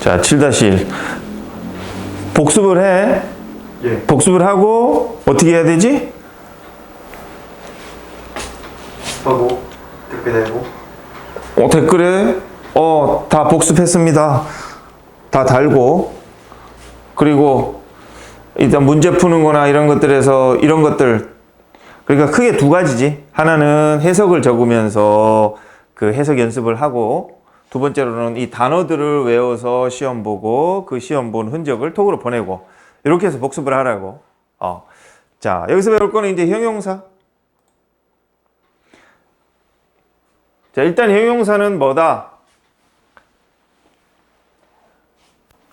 자, 7-1. 복습을 해. 예. 복습을 하고 어떻게 해야 되지? 하고 댓글 내고 어, 댓글에 어, 다 복습했습니다. 다 달고 그리고 일단 문제 푸는 거나 이런 것들에서 이런 것들 그러니까 크게 두 가지지. 하나는 해석을 적으면서 그 해석 연습을 하고 두 번째로는 이 단어들을 외워서 시험 보고 그 시험 본 흔적을 톡으로 보내고 이렇게 해서 복습을 하라고. 어. 자, 여기서 배울 거는 이제 형용사. 자, 일단 형용사는 뭐다?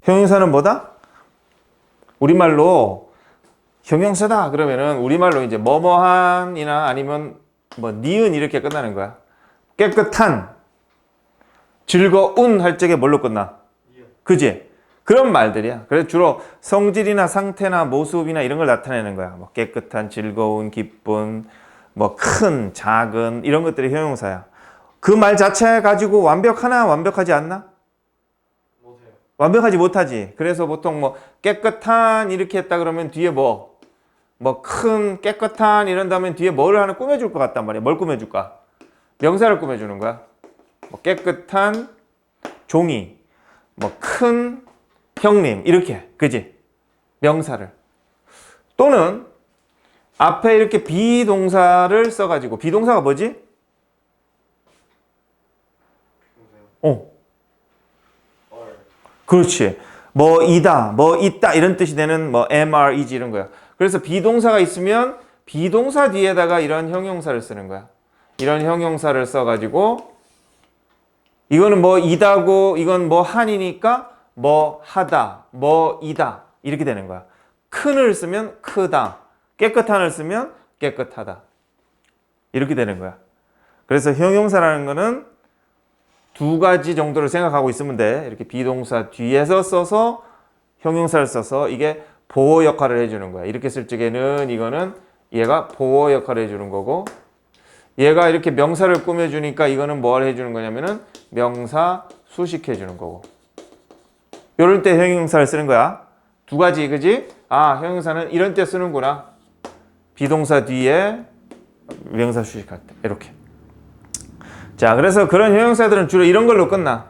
형용사는 뭐다? 우리말로 형용사다 그러면은 우리말로 이제 뭐뭐한이나 아니면 뭐 니은 이렇게 끝나는 거야. 깨끗한, 즐거운 할 적에 뭘로 끝나? 그지? 그런 말들이야. 그래서 주로 성질이나 상태나 모습이나 이런 걸 나타내는 거야. 뭐 깨끗한, 즐거운, 기쁜, 뭐 큰, 작은 이런 것들이 형용사야. 그 말 자체 가지고 완벽하나 완벽하지 않나? 완벽하지 못하지. 그래서 보통 뭐 깨끗한 이렇게 했다 그러면 뒤에 뭐 뭐 큰 깨끗한 이런 다음에 뒤에 뭐를 하나 꾸며줄 것 같단 말이야. 뭘 꾸며줄까? 명사를 꾸며주는 거야. 뭐 깨끗한 종이, 뭐 큰 형님 이렇게 그지? 명사를 또는 앞에 이렇게 비동사를 써가지고 비동사가 뭐지? 어. 얼 그렇지. 뭐 이다, 뭐 있다 이런 뜻이 되는 뭐 mr, is 이런 거야. 그래서 비동사가 있으면 비동사 뒤에다가 이런 형용사를 쓰는 거야. 이런 형용사를 써가지고 이거는 뭐 이다고 이건 뭐 한이니까 뭐 하다, 뭐 이다 이렇게 되는 거야. 큰을 쓰면 크다, 깨끗한을 쓰면 깨끗하다 이렇게 되는 거야. 그래서 형용사라는 거는 두 가지 정도를 생각하고 있으면 돼. 이렇게 비동사 뒤에서 써서 형용사를 써서 이게 보호 역할을 해주는 거야. 이렇게 쓸 적에는 이거는 얘가 보호 역할을 해주는 거고 얘가 이렇게 명사를 꾸며주니까 이거는 뭘 해주는 거냐면은 명사 수식해주는 거고 이럴 때 형용사를 쓰는 거야. 두 가지 그지? 아 형용사는 이런 때 쓰는구나. 비동사 뒤에 명사 수식할 때 이렇게. 자, 그래서 그런 형용사들은 주로 이런 걸로 끝나.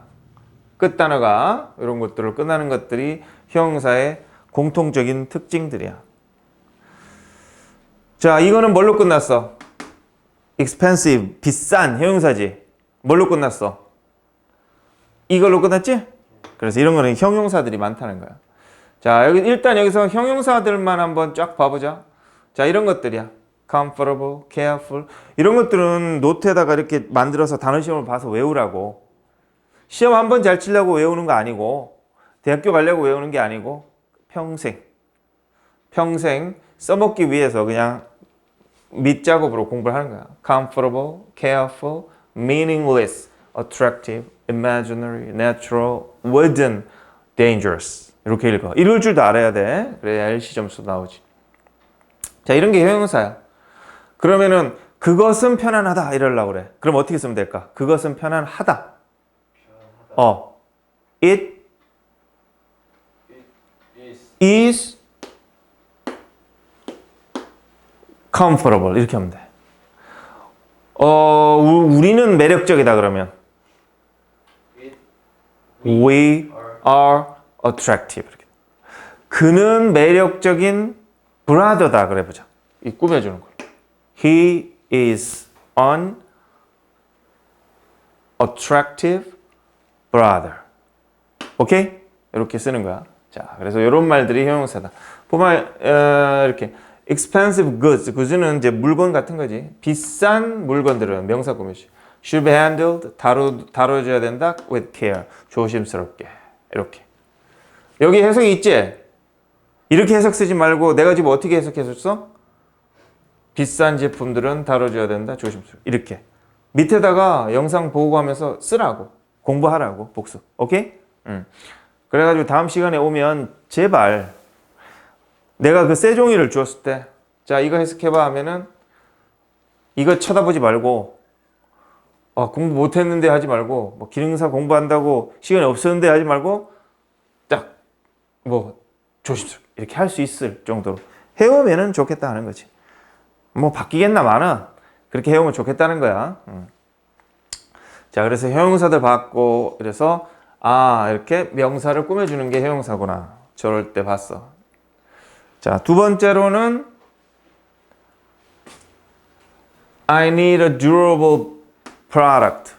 끝 단어가 이런 것들을 끝나는 것들이 형용사의 공통적인 특징들이야. 자, 이거는 뭘로 끝났어? Expensive, 비싼 형용사지. 뭘로 끝났어? 이걸로 끝났지? 그래서 이런 거는 형용사들이 많다는 거야. 자, 여기 일단 여기서 형용사들만 한번 쫙 봐보자. 자, 이런 것들이야. comfortable, careful 이런 것들은 노트에다가 이렇게 만들어서 단어 시험을 봐서 외우라고. 시험 한 번 잘 치려고 외우는 거 아니고 대학교 가려고 외우는 게 아니고 평생 평생 써먹기 위해서 그냥 밑작업으로 공부를 하는 거야. comfortable, careful, meaningless, attractive, imaginary, natural, wooden, dangerous 이렇게 읽어. 이럴 줄도 알아야 돼. 그래야 LC 점수 나오지. 자, 이런 게 형용사야. 그러면은 그것은 편안하다 이러려고 그래. 그럼 어떻게 쓰면 될까? 그것은 편안하다. 어. It is is comfortable 이렇게 하면 돼. 어, 우- 우리는 매력적이다 그러면 we are attractive 이렇게. 그는 매력적인 브라더다 그래 보자. 이 꾸며주는 거. He is an attractive brother. 오케이? 이렇게 쓰는 거야. 자, 그래서 이런 말들이 형용사다. 보면 어, 이렇게 expensive goods, goods는 이제 물건 같은 거지. 비싼 물건들은 명사 꾸며지. should be handled, 다루, 다뤄줘야 된다 with care, 조심스럽게. 이렇게. 여기 해석이 있지? 이렇게 해석 쓰지 말고 내가 지금 어떻게 해석했었어? 비싼 제품들은 다뤄줘야 된다, 조심스럽게. 이렇게. 밑에다가 영상 보고 하면서 쓰라고. 공부하라고, 복습. 오케이? 응. 그래가지고 다음 시간에 오면 제발 내가 그 세종이를 주었을 때, 자, 이거 해석해봐 하면은 이거 쳐다보지 말고, 아, 공부 못했는데 하지 말고, 뭐 기능사 공부한다고 시간이 없었는데 하지 말고, 뭐 조심스럽게 이렇게 할 수 있을 정도로 해오면은 좋겠다 하는 거지. 뭐 바뀌겠나마는 그렇게 해오면 좋겠다는 거야. 음. 자, 그래서 형용사들 봤고 그래서 아 이렇게 명사를 꾸며주는 게 형용사구나. 저럴 때 봤어. 자, 두 번째로는 I need a durable product.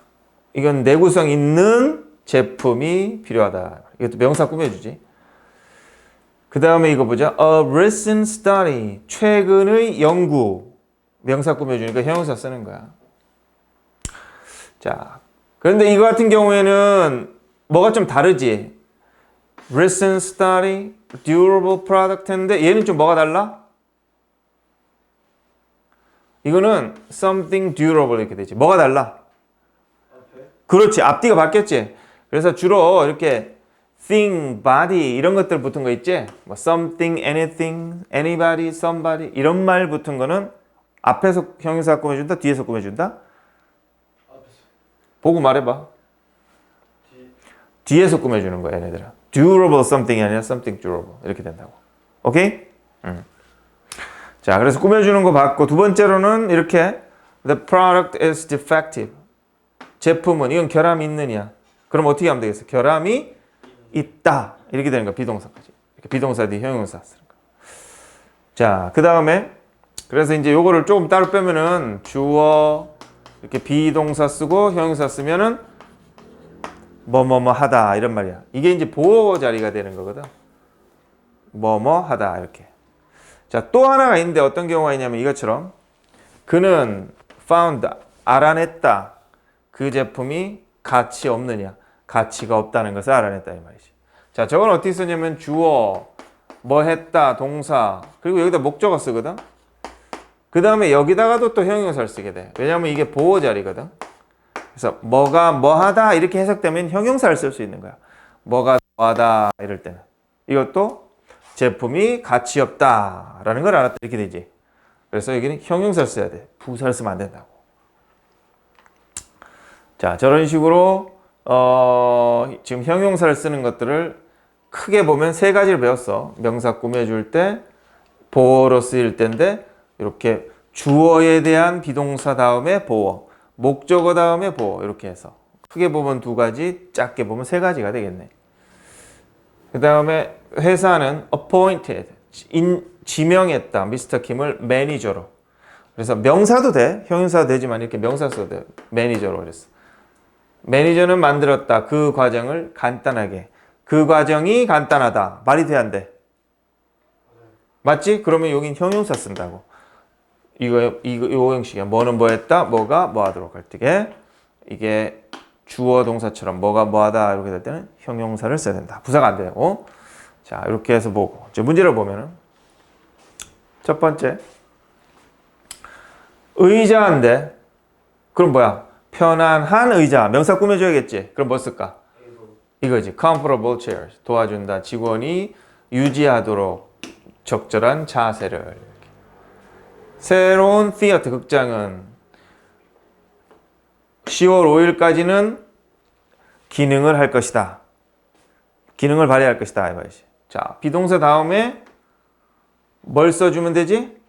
이건 내구성 있는 제품이 필요하다. 이것도 명사 꾸며주지. 그 다음에 이거 보자. A recent study. 최근의 연구. 명사 꾸며주니까 형용사 쓰는 거야. 자, 그런데 이거 같은 경우에는 뭐가 좀 다르지? recent study, durable product 했는데 얘는 좀 뭐가 달라? 이거는 something durable 이렇게 되지. 뭐가 달라? 그렇지. 앞뒤가 바뀌었지. 그래서 주로 이렇게 thing, body 이런 것들 붙은 거 있지? 뭐 something, anything, anybody, somebody 이런 말 붙은 거는 앞에서 형용사 꾸며준다, 뒤에서 꾸며준다. 보고 말해봐. 뒤 뒤에서 꾸며주는 거야, 얘네들은. Durable something이 아니라 something durable 이렇게 된다고. 오케이? 음. 자, 그래서 꾸며주는 거 봤고 두 번째로는 이렇게 the product is defective. 제품은 이건 결함이 있느냐? 그럼 어떻게 하면 되겠어? 결함이 있다 이렇게 되는 거야 비동사까지. 이렇게 비동사 뒤 형용사 쓰는 거. 자, 그 다음에 그래서 이제 요거를 조금 따로 빼면은 주어 이렇게 비동사 쓰고 형용사 쓰면은 뭐뭐뭐 하다 이런 말이야. 이게 이제 보호 자리가 되는 거거든. 뭐뭐 하다 이렇게. 자, 또 하나가 있는데 어떤 경우가 있냐면 이것처럼 그는 found 알아냈다. 그 제품이 가치 없느냐? 가치가 없다는 것을 알아냈다 이 말이지. 자, 저건 어떻게 쓰냐면 주어 뭐 했다 동사 그리고 여기다 목적어 쓰거든. 그 다음에 여기다가도 또 형용사를 쓰게 돼. 왜냐하면 이게 보호 자리거든. 그래서 뭐가 뭐하다 이렇게 해석되면 형용사를 쓸 수 있는 거야. 뭐가 뭐하다 이럴 때는 이것도 제품이 가치 없다라는 걸 알았다 이렇게 되지. 그래서 여기는 형용사를 써야 돼. 부사를 쓰면 안 된다고. 자 저런 식으로 어, 지금 형용사를 쓰는 것들을 크게 보면 세 가지를 배웠어. 명사 꾸며줄 때 보어로 쓰일 때인데 이렇게 주어에 대한 비동사 다음에 보어, 목적어 다음에 보어 이렇게 해서 크게 보면 두 가지, 작게 보면 세 가지가 되겠네. 그 다음에 회사는 appointed, 인, 지명했다. 미스터 킴을 매니저로. 그래서 명사도 돼. 형용사도 되지만 이렇게 명사 써도 돼. 매니저로 그랬어. 매니저는 만들었다. 그 과정을 간단하게. 그 과정이 간단하다. 말이 돼, 안 돼? 맞지? 그러면 여긴 형용사 쓴다고. 이거, 이거, 이 형식이야. 뭐는 뭐 했다, 뭐가 뭐 하도록 할 때게. 이게 주어 동사처럼 뭐가 뭐 하다 이렇게 될 때는 형용사를 써야 된다. 부사가 안 되고. 자, 이렇게 해서 보고. 이제 문제를 보면은. 첫 번째. 의자인데. 그럼 뭐야? 편안한 의자. 명사 꾸며 줘야겠지. 그럼 뭐 쓸까? 이거지. comfortable chairs. 도와준다. 직원이 유지하도록 적절한 자세를. 새로운 티어트 극장은 10월 5일까지는 기능을 할 것이다. 기능을 발휘할 것이다. 이거지. 자, 비동사 다음에 뭘 써주면 되지?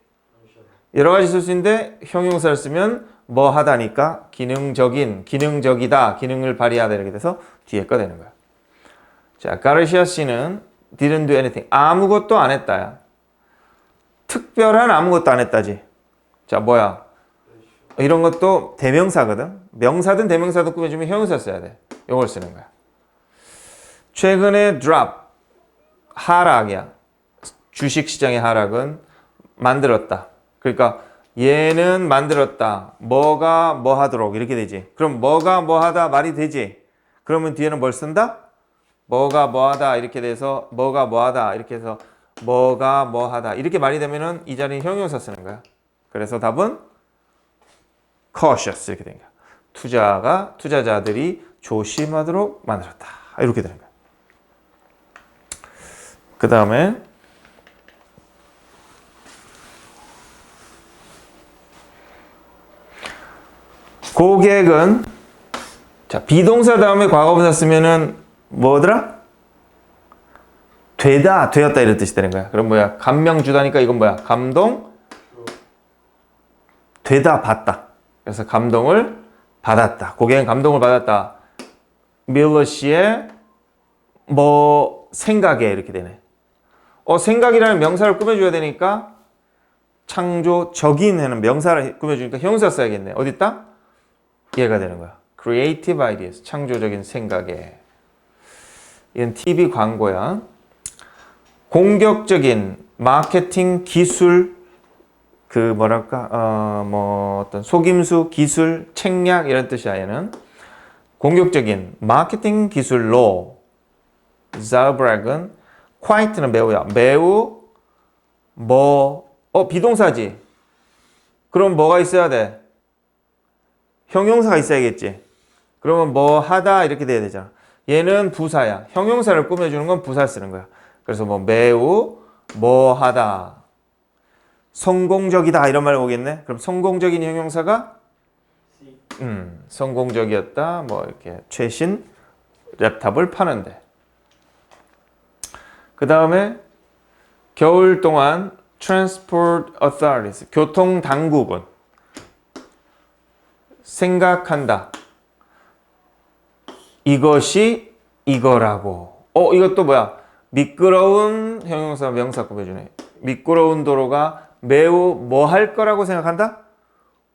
여러 가지 쓸 수 있는데 형용사를 쓰면 뭐 하다니까 기능적인, 기능적이다, 기능을 발휘하다 이렇게 돼서 뒤에 거 되는 거야. 자, 가르시아 씨는 didn't do anything. 아무것도 안 했다야. 특별한 아무것도 안 했다지. 자, 뭐야? 이런 것도 대명사거든. 명사든 대명사든 꾸며주면 형용사 써야 돼. 이걸 쓰는 거야. 최근에 drop 하락이야. 주식 시장의 하락은 만들었다. 그러니까 얘는 만들었다. 뭐가 뭐 하도록 이렇게 되지. 그럼 뭐가 뭐 하다 말이 되지. 그러면 뒤에는 뭘 쓴다? 뭐가 뭐 하다 이렇게 돼서 뭐가 뭐 하다 이렇게 해서 뭐가 뭐 하다 이렇게 말이 되면은 이 자리는 형용사 쓰는 거야. 그래서 답은 cautious 이렇게 된 거야. 투자가 투자자들이 조심하도록 만들었다. 이렇게 되는 거야. 그 다음에 고객은 자 비동사 다음에 과거분사 쓰면은 뭐더라? 되다, 되었다 이런 뜻이 되는 거야. 그럼 뭐야? 감명 주다니까 이건 뭐야? 감동 되다, 받다. 그래서 감동을 받았다. 고객은 감동을 받았다. 밀러 씨의 뭐 생각에 이렇게 되네. 어 생각이라는 명사를 꾸며줘야 되니까 창조적인 하는 명사를 꾸며주니까 형사 써야겠네. 어디 있다? 얘가 되는 거야. Creative ideas, 창조적인 생각에. 이건 TV 광고야. 공격적인 마케팅 기술, 그 뭐랄까, 어, 뭐 어떤 속임수 기술, 책략 이런 뜻이야 얘는. 공격적인 마케팅 기술로 자브락은 quite는 매우야. 매우 뭐, 어 비동사지. 그럼 뭐가 있어야 돼? 형용사가 있어야겠지. 그러면 뭐 하다 이렇게 돼야 되잖아. 얘는 부사야. 형용사를 꾸며주는 건 부사 쓰는 거야. 그래서 뭐 매우 뭐 하다 성공적이다 이런 말 오겠네. 그럼 성공적인 형용사가 음, 성공적이었다. 뭐 이렇게 최신 랩탑을 파는데. 그 다음에 겨울 동안 Transport Authorities 교통 당국은 생각한다. 이것이 이거라고. 어, 이것도 뭐야? 미끄러운 형용사 명사 꾸며주네. 미끄러운 도로가 매우 뭐 할 거라고 생각한다?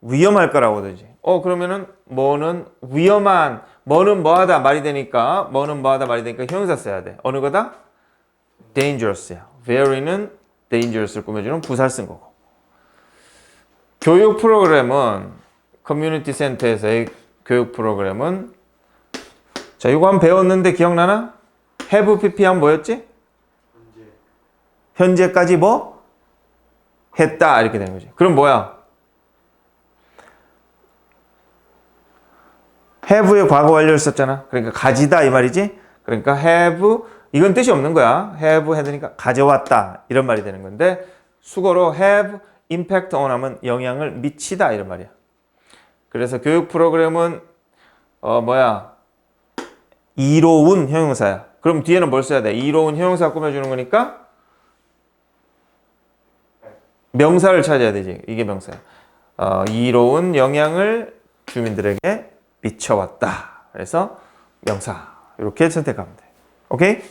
위험할 거라고 되지. 어, 그러면은 뭐는 위험한, 뭐는 뭐하다 말이 되니까, 뭐는 뭐하다 말이 되니까 형용사 써야 돼. 어느 거다? dangerous야. very는 dangerous를 꾸며주는 부사를 쓴 거고. 교육 프로그램은 커뮤니티 센터에서의 교육 프로그램은 자, 이거 한번 배웠는데 기억나나? Have pp 하면 뭐였지? 현재 현재 까지 뭐 했다 이렇게 되는 거지. 그럼 뭐야? have의 과거 완료를 썼잖아. 그러니까 가지다 이 말이지. 그러니까 have 이건 뜻이 없는 거야. have 해드니까 가져왔다 이런 말이 되는 건데 수거로 have impact on 하면 영향을 미치다 이런 말이야. 그래서 교육 프로그램은 어 뭐야? 이로운 형용사야. 그럼 뒤에는 뭘 써야 돼? 이로운 형용사 꾸며주는 거니까 명사를 찾아야 되지. 이게 명사야. 어, 이로운 영향을 주민들에게 미쳐왔다. 그래서 명사 이렇게 선택하면 돼. 오케이?